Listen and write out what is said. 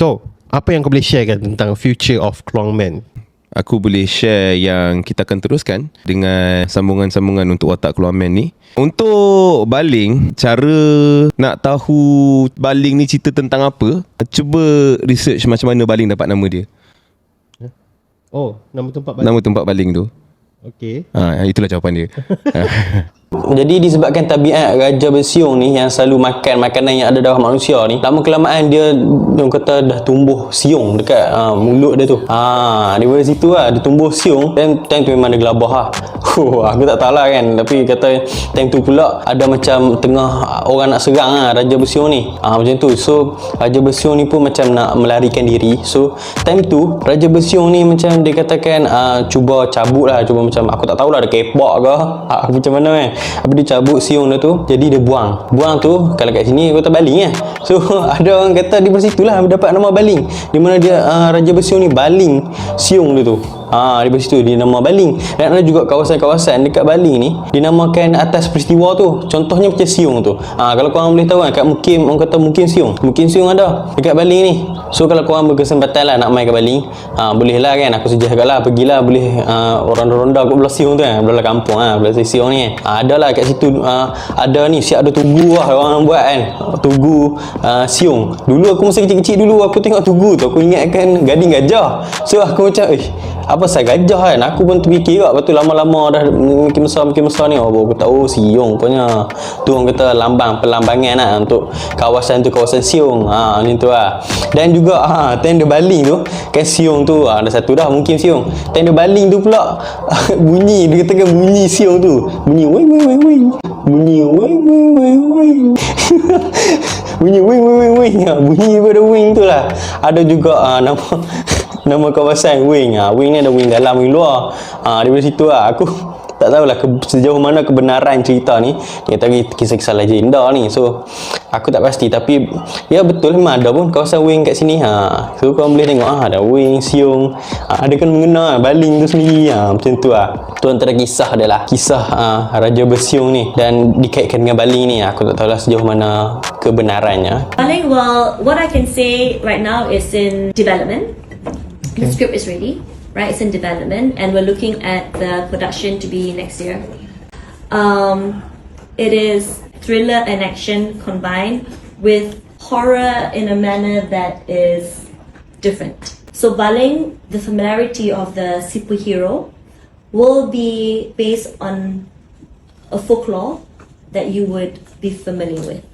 So, apa yang kau boleh sharekan tentang future of Klongman? Aku boleh share yang kita akan teruskan dengan sambungan-sambungan untuk watak keluar man ni. Untuk baling, cara nak tahu baling ni cerita tentang apa, cuba research macam mana baling dapat nama dia. Oh, nama tempat Nama tempat baling tu. Okay. Ha, itulah jawapan dia. Jadi disebabkan tabiat raja bersiung ni yang selalu makan makanan yang ada dalam manusia ni, lama kelamaan dia orang kata dah tumbuh siung dekat ha, mulut dia tu. Ha, daripada situ lah dia tumbuh siung dan time tu memang dia gelabah lah. Huh, aku tak tahu lah kan tapi kata time tu pula ada macam tengah orang nak serang lah raja bersiung ni. Ha, macam tu. So raja bersiung ni pun macam nak melarikan diri. So time tu raja bersiung ni macam dia katakan uh, cuba cabut lah cuba macam aku tak tahulah dia kepak ke ha, macam mana kan Habis dia cabut siung dia tu Jadi dia buang. Buang tu Kalau kat sini Kata baling kan So ada orang kata Di situ lah Dapat nama baling. Di mana dia uh, Raja bersiung ni Baling Siung dia tu Ha, di situ dia nama Baling. Dan ada juga kawasan-kawasan dekat Baling ni dinamakan atas peristiwa tu. Contohnya macam Siung tu. Ha, kalau korang boleh tahu kan kat Mukim orang kata Mukim Siung. Mukim Siung ada dekat Baling ni. So kalau korang berkesempatan lah nak main ke Baling ha, boleh lah kan. Aku kat lah pergilah boleh uh, orang ronda kat belah Siung tu kan. Belah kampung ha, belah Siung ni kan. Ha, ada lah kat situ uh, ada ni. Siap ada tugu lah orang buat kan. Tugu uh, Siung. Dulu aku masa kecil-kecil dulu aku tengok tugu tu aku ingatkan gading gajah. So aku macam eh apa saya gajah kan? Aku pun terfikir juga lepas tu lama-lama dah makin besar makin besar ni oh aku tahu siung punya tu orang kata lambang perlambangan lah untuk kawasan tu kawasan siung. Ha ni tu lah. Dan juga ha tender baling tu kan siung tu ha, ada satu dah mungkin siung. Tender baling tu pula bunyi dia katakan bunyi siung tu. Bunyi wing wing wing wing bunyi wing wing wing wing bunyi wing wing wing wing ha, bunyi pada wing tu lah. Ada juga ha, nama nama kawasan wing ha, wing ni ada wing dalam wing luar. Ha, daripada situ lah aku tak tahulah ke, sejauh mana kebenaran cerita ni. Dia tadi kisah-kisah legenda ni so aku tak pasti. Tapi ya betul memang ada pun kawasan wing kat sini ha. so kau boleh tengok ha, ada wing siung. Ha, ada kan mengenal baling tu sendiri ha, macam tu lah tu antara kisah dia lah. Kisah ha, Raja Bersiung ni dan dikaitkan dengan baling ni aku tak tahulah sejauh mana kebenarannya. Darling, well, what I can say right now is in development. The script is ready, right? It's in development, and we're looking at the production to be next year. Um, it is thriller and action combined with horror in a manner that is different. So, Baling, the familiarity of the superhero, will be based on a folklore that you would be familiar with.